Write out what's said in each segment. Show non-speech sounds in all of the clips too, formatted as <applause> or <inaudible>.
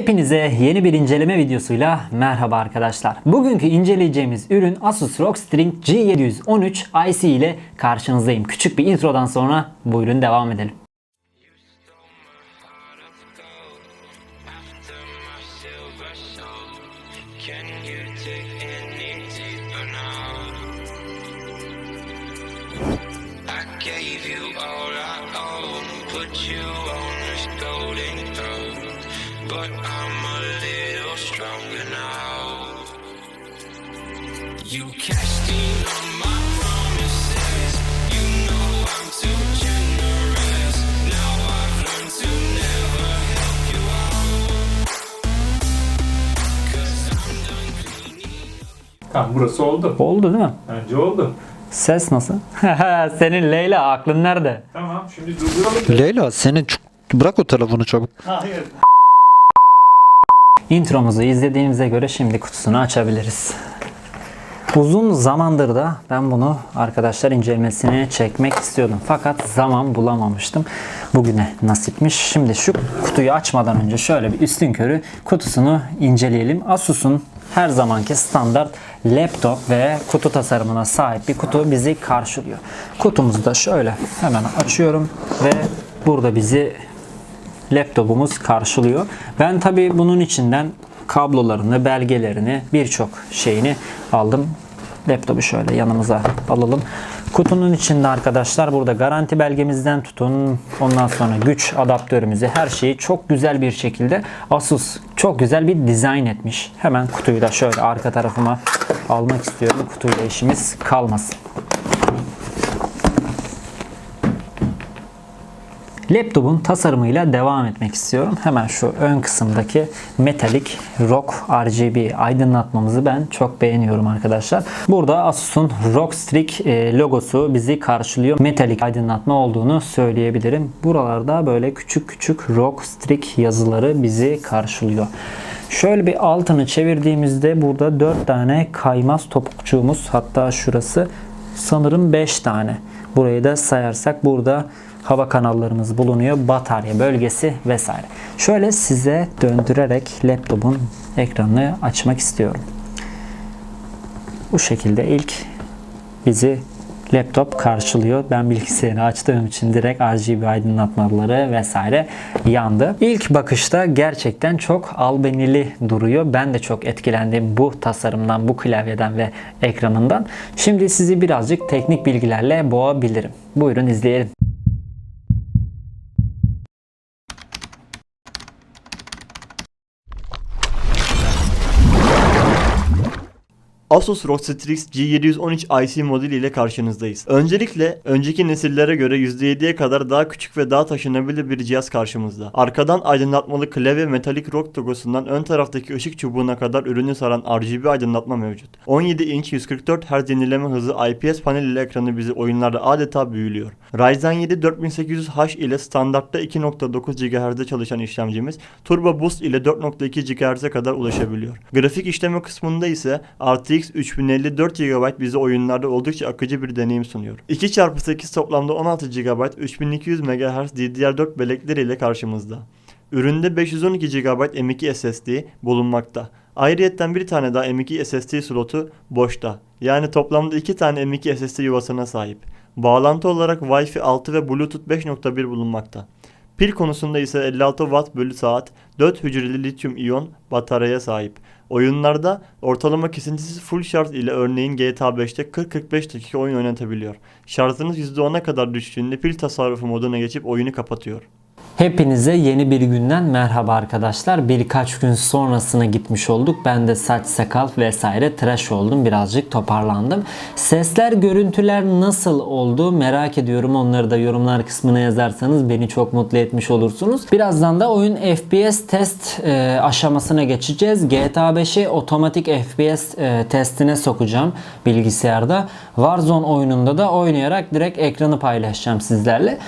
Hepinize yeni bir inceleme videosuyla merhaba arkadaşlar. Bugünkü inceleyeceğimiz ürün Asus ROG Strix G713 IC ile karşınızdayım. Küçük bir introdan sonra buyurun devam edelim. A little stronger now. You cashed in on my promises, you know I'm too generous. Now I've learned to never help you out. Cause I'm done cleaning Tamam burası oldu. Oldu değil mi? Bence oldu. Ses nasıl? <laughs> Senin Leyla aklın nerede? Tamam şimdi durduralım. Leyla senin. Bırak o telefonu çabuk. Hayır. Intromuzu izlediğimize göre şimdi kutusunu açabiliriz. Uzun zamandır da ben bunu arkadaşlar incelemesini çekmek istiyordum. Fakat zaman bulamamıştım. Bugüne nasipmiş. Şimdi şu kutuyu açmadan önce şöyle bir üstün körü kutusunu inceleyelim. Asus'un her zamanki standart laptop ve kutu tasarımına sahip bir kutu bizi karşılıyor. Kutumuzu da şöyle hemen açıyorum ve burada bizi laptopumuz karşılıyor. Ben tabi bunun içinden kablolarını, belgelerini, birçok şeyini aldım. Laptopu şöyle yanımıza alalım. Kutunun içinde arkadaşlar burada garanti belgemizden tutun ondan sonra güç adaptörümüzü her şeyi çok güzel bir şekilde Asus çok güzel bir dizayn etmiş. Hemen kutuyu da şöyle arka tarafıma almak istiyorum. Kutuyla işimiz kalmasın. Laptopun tasarımıyla devam etmek istiyorum. Hemen şu ön kısımdaki metalik ROG RGB aydınlatmamızı ben çok beğeniyorum arkadaşlar. Burada Asus'un ROG Strix e, logosu bizi karşılıyor. Metalik aydınlatma olduğunu söyleyebilirim. Buralarda böyle küçük küçük ROG Strix yazıları bizi karşılıyor. Şöyle bir altını çevirdiğimizde burada 4 tane kaymaz topukçuğumuz hatta şurası sanırım 5 tane. Burayı da sayarsak burada hava kanallarımız bulunuyor. Batarya bölgesi vesaire. Şöyle size döndürerek laptopun ekranını açmak istiyorum. Bu şekilde ilk bizi laptop karşılıyor. Ben bilgisayarı açtığım için direkt RGB aydınlatmaları vesaire yandı. İlk bakışta gerçekten çok albenili duruyor. Ben de çok etkilendim bu tasarımdan, bu klavyeden ve ekranından. Şimdi sizi birazcık teknik bilgilerle boğabilirim. Buyurun izleyelim. Asus ROG Strix G713 IC modeli ile karşınızdayız. Öncelikle önceki nesillere göre %7'ye kadar daha küçük ve daha taşınabilir bir cihaz karşımızda. Arkadan aydınlatmalı klavye metalik ROG logosundan ön taraftaki ışık çubuğuna kadar ürünü saran RGB aydınlatma mevcut. 17 inç 144 Hz yenileme hızı IPS panel ile ekranı bizi oyunlarda adeta büyülüyor. Ryzen 7 4800H ile standartta 2.9 GHz'de çalışan işlemcimiz Turbo Boost ile 4.2 GHz'e kadar ulaşabiliyor. Grafik işleme kısmında ise RTX 3054 GB bize oyunlarda oldukça akıcı bir deneyim sunuyor. 2x8 toplamda 16 GB 3200 MHz DDR4 bellekleri ile karşımızda. Üründe 512 GB M.2 SSD bulunmakta. Ayrıyetten bir tane daha M.2 SSD slotu boşta. Yani toplamda 2 tane M.2 SSD yuvasına sahip. Bağlantı olarak Wi-Fi 6 ve Bluetooth 5.1 bulunmakta. Pil konusunda ise 56 Watt bölü saat 4 hücreli lityum iyon bataryaya sahip. Oyunlarda ortalama kesintisiz full şarj ile örneğin GTA 5'te 40-45 dakika oyun oynatabiliyor. Şarjınız %10'a kadar düştüğünde pil tasarrufu moduna geçip oyunu kapatıyor. Hepinize yeni bir günden merhaba arkadaşlar. Birkaç gün sonrasına gitmiş olduk. Ben de saç sakal vesaire tıraş oldum. Birazcık toparlandım. Sesler, görüntüler nasıl oldu merak ediyorum. Onları da yorumlar kısmına yazarsanız beni çok mutlu etmiş olursunuz. Birazdan da oyun FPS test e, aşamasına geçeceğiz. GTA 5'i otomatik FPS e, testine sokacağım bilgisayarda. Warzone oyununda da oynayarak direkt ekranı paylaşacağım sizlerle.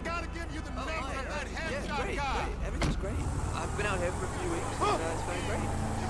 I've got to give you the oh, name of that headshot yeah, guy. Great. Everything's great. I've been out here for a few weeks, and, uh, it's been great.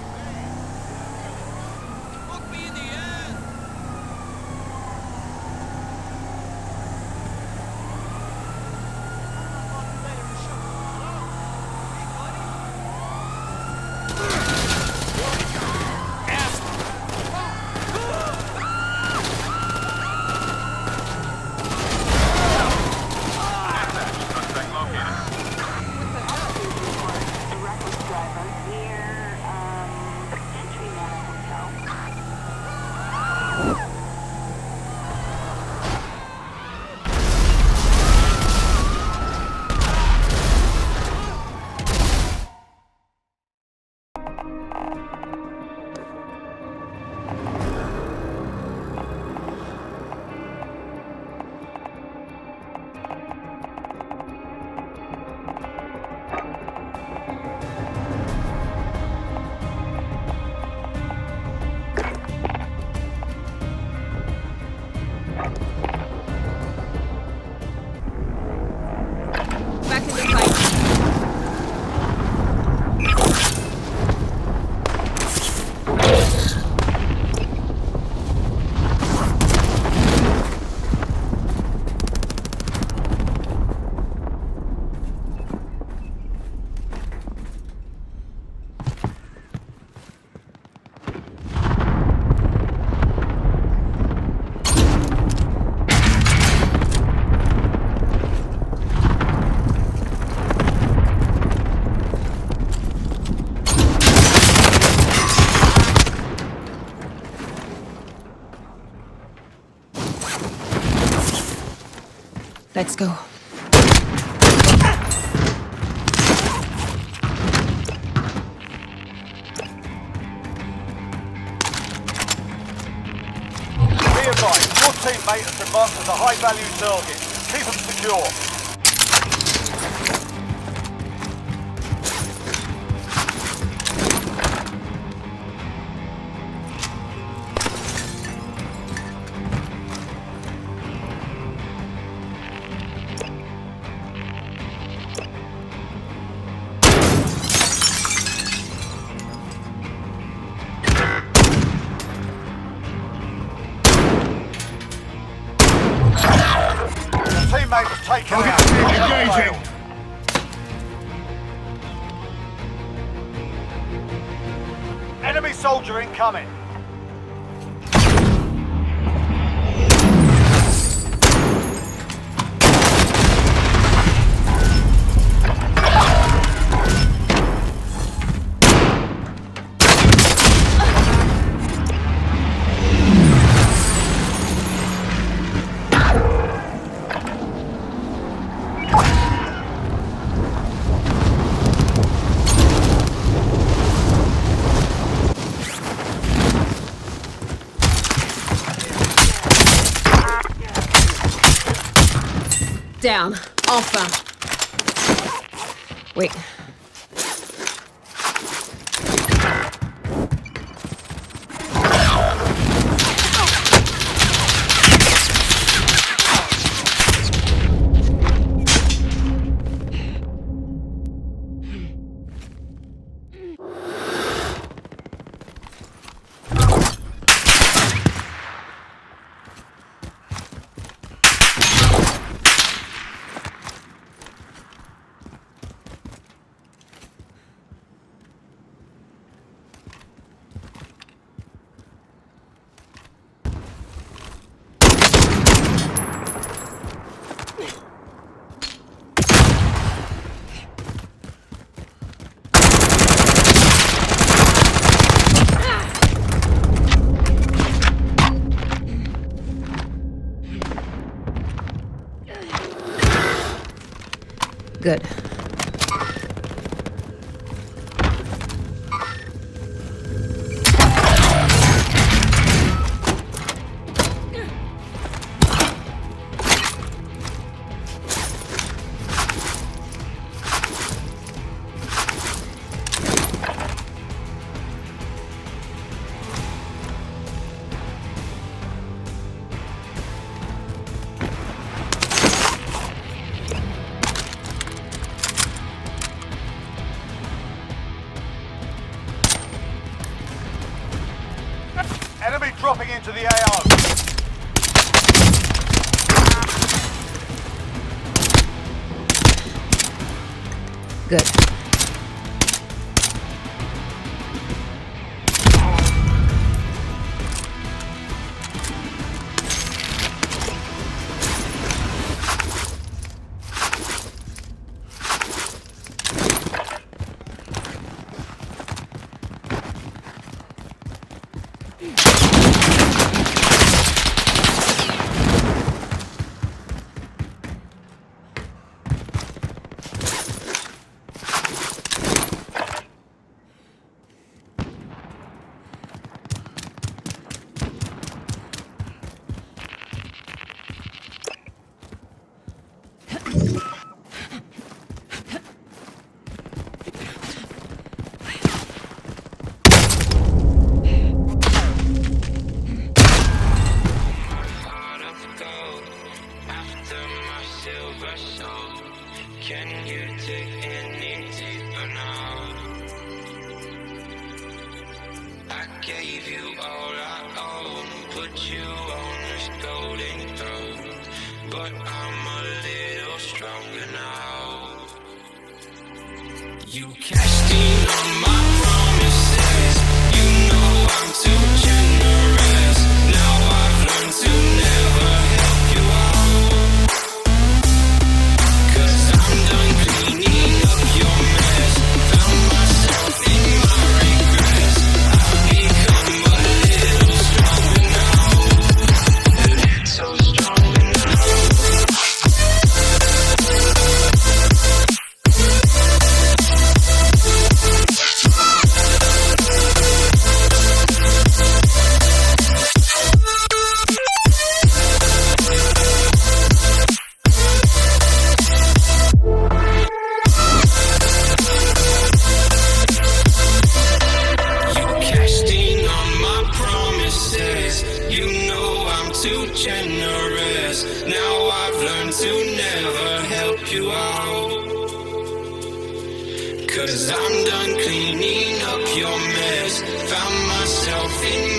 Let's go. Be advised, your teammate has been marked as a high-value target. Keep them secure. Mohamed. Wait, dropping into the AO. Good. ちょっと。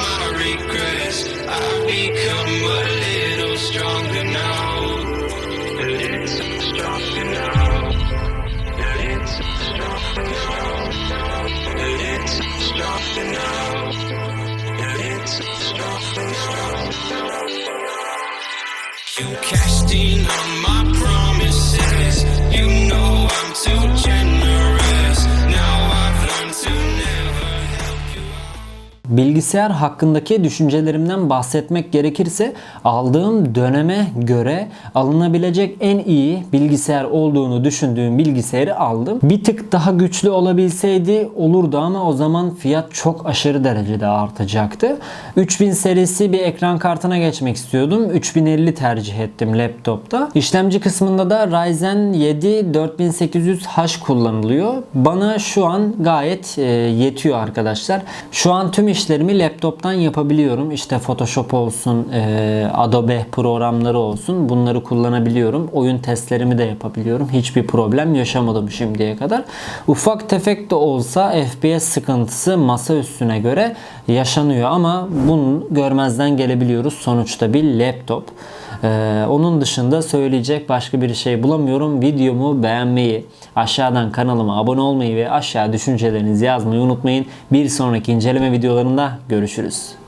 My regrets. I've become a Bilgisayar hakkındaki düşüncelerimden bahsetmek gerekirse aldığım döneme göre alınabilecek en iyi bilgisayar olduğunu düşündüğüm bilgisayarı aldım. Bir tık daha güçlü olabilseydi olurdu ama o zaman fiyat çok aşırı derecede artacaktı. 3000 serisi bir ekran kartına geçmek istiyordum. 3050 tercih ettim laptopta. İşlemci kısmında da Ryzen 7 4800H kullanılıyor. Bana şu an gayet e, yetiyor arkadaşlar. Şu an tüm işlerimi laptoptan yapabiliyorum. İşte Photoshop olsun, e, Adobe programları olsun. Bunları kullanabiliyorum. Oyun testlerimi de yapabiliyorum. Hiçbir problem yaşamadım şimdiye kadar. Ufak tefek de olsa FPS sıkıntısı masa üstüne göre yaşanıyor ama bunu görmezden gelebiliyoruz. Sonuçta bir laptop. Ee, onun dışında söyleyecek başka bir şey bulamıyorum. Videomu beğenmeyi, aşağıdan kanalıma abone olmayı ve aşağı düşüncelerinizi yazmayı unutmayın. Bir sonraki inceleme videolarında görüşürüz.